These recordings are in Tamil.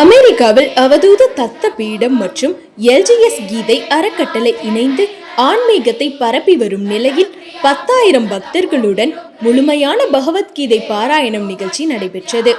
அமெரிக்காவில் அவதூத தத்த பீடம் மற்றும் எல்ஜிஎஸ் கீதை அறக்கட்டளை இணைந்து ஆன்மீகத்தை பரப்பி வரும் நிலையில் பத்தாயிரம் பக்தர்களுடன் முழுமையான பகவத்கீதை பாராயணம் நிகழ்ச்சி நடைபெற்றது.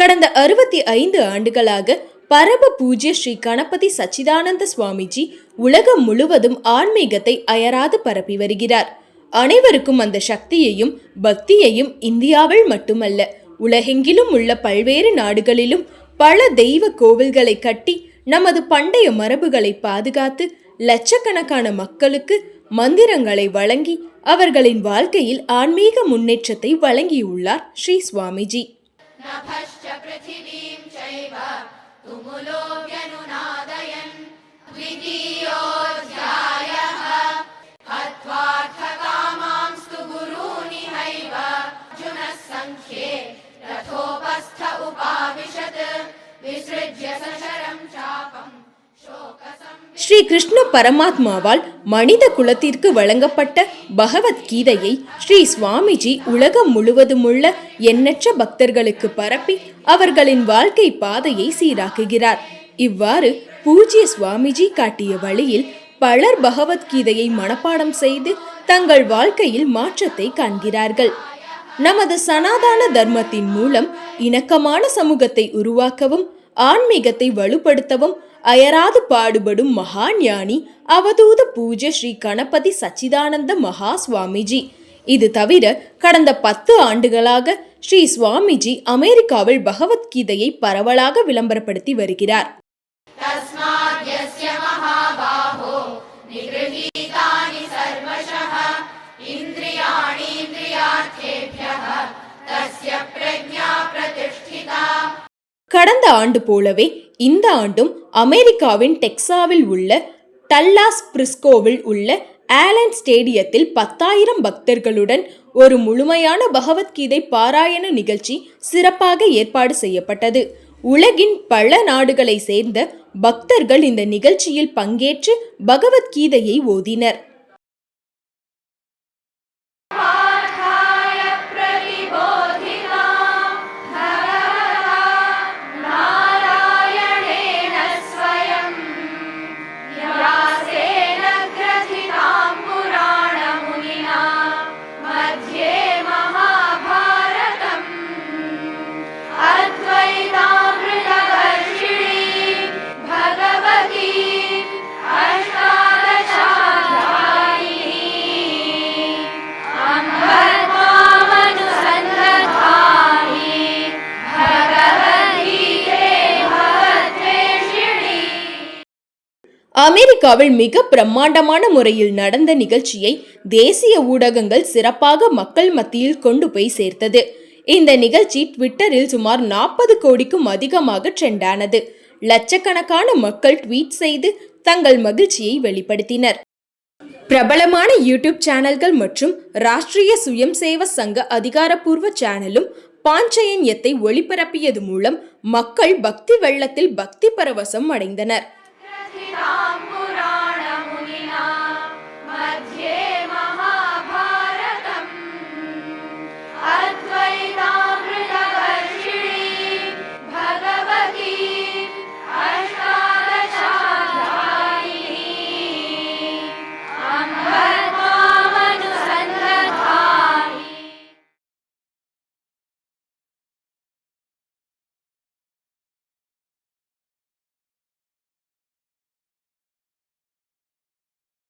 கடந்த அறுபத்தி ஐந்து ஆண்டுகளாக பரம பூஜ்ய ஸ்ரீ கணபதி சச்சிதானந்த சுவாமிஜி உலகம் முழுவதும் ஆன்மீகத்தை அயராது பரப்பி வருகிறார். அனைவருக்கும் அந்த சக்தியையும் பக்தியையும் இந்தியாவில் மட்டுமல்ல உலகெங்கிலும் உள்ள பல்வேறு நாடுகளிலும் பல தெய்வ கோவில்களை கட்டி நமது பண்டைய மரபுகளை பாதுகாத்து லட்சக்கணக்கான மக்களுக்கு மந்திரங்களை வழங்கி அவர்களின் வாழ்க்கையில் ஆன்மீக முன்னேற்றத்தை வழங்கியுள்ளார் ஸ்ரீ சுவாமிஜி. पृथिवीम् चैव चैवलोऽनुनादयन् द्वितीयो ஸ்ரீ கிருஷ்ண பரமாத்மாவால் மனித குலத்திற்கு வழங்கப்பட்ட பகவத்கீதையை ஸ்ரீ சுவாமிஜி உலகம் முழுவதுமுள்ள எண்ணற்ற பக்தர்களுக்கு பரப்பி அவர்களின் வாழ்க்கை பாதையை சீராக்குகிறார். இவ்வாறு பூஜ்ய சுவாமிஜி காட்டிய வழியில் பலர் பகவத்கீதையை மனப்பாடம் செய்து தங்கள் வாழ்க்கையில் மாற்றத்தை காண்கிறார்கள். நமது சனாதன தர்மத்தின் மூலம் இணக்கமான சமூகத்தை உருவாக்கவும் ஆன்மீகத்தை வலுப்படுத்தவும் அயராது பாடுபடும் மகா ஞானி அவதூத பூஜை ஸ்ரீ கணபதி சச்சிதானந்த மகா சுவாமிஜி. இது தவிர கடந்த பத்து ஆண்டுகளாக ஸ்ரீ சுவாமிஜி அமெரிக்காவில் பகவத்கீதையை பரவலாக விளம்பரப்படுத்தி வருகிறார். கடந்த ஆண்டு போலவே இந்த ஆண்டும் அமெரிக்காவின் டெக்சாவில் உள்ள டல்லாஸ் பிரிஸ்கோவில் உள்ள ஆலன் ஸ்டேடியத்தில் பத்தாயிரம் பக்தர்களுடன் ஒரு முழுமையான பகவத்கீதை பாராயண நிகழ்ச்சி சிறப்பாக ஏற்பாடு செய்யப்பட்டது. உலகின் பல நாடுகளை சேர்ந்த பக்தர்கள் இந்த நிகழ்ச்சியில் பங்கேற்று பகவத்கீதையை ஓதினர். அமெரிக்காவில் மிக பிரம்மாண்டமான முறையில் நடந்த நிகழ்ச்சியை தேசிய ஊடகங்கள் சிறப்பாக மக்கள் மத்தியில் கொண்டு போய் சேர்த்தது. இந்த நிகழ்ச்சி ட்விட்டரில் சுமார் நாற்பது கோடிக்கும் அதிகமாக ட்ரெண்டானது லட்சக்கணக்கான மக்கள் ட்வீட் செய்து தங்கள் மகிழ்ச்சியை வெளிப்படுத்தினர். பிரபலமான யூடியூப் சேனல்கள் மற்றும் ராஷ்டிரிய சுயம் சேவ சங்க அதிகாரப்பூர்வ சேனலும் பாஞ்சயன்யத்தை ஒளிபரப்பியது மூலம் மக்கள் பக்தி வெள்ளத்தில் பக்தி பரவசம் அடைந்தனர்.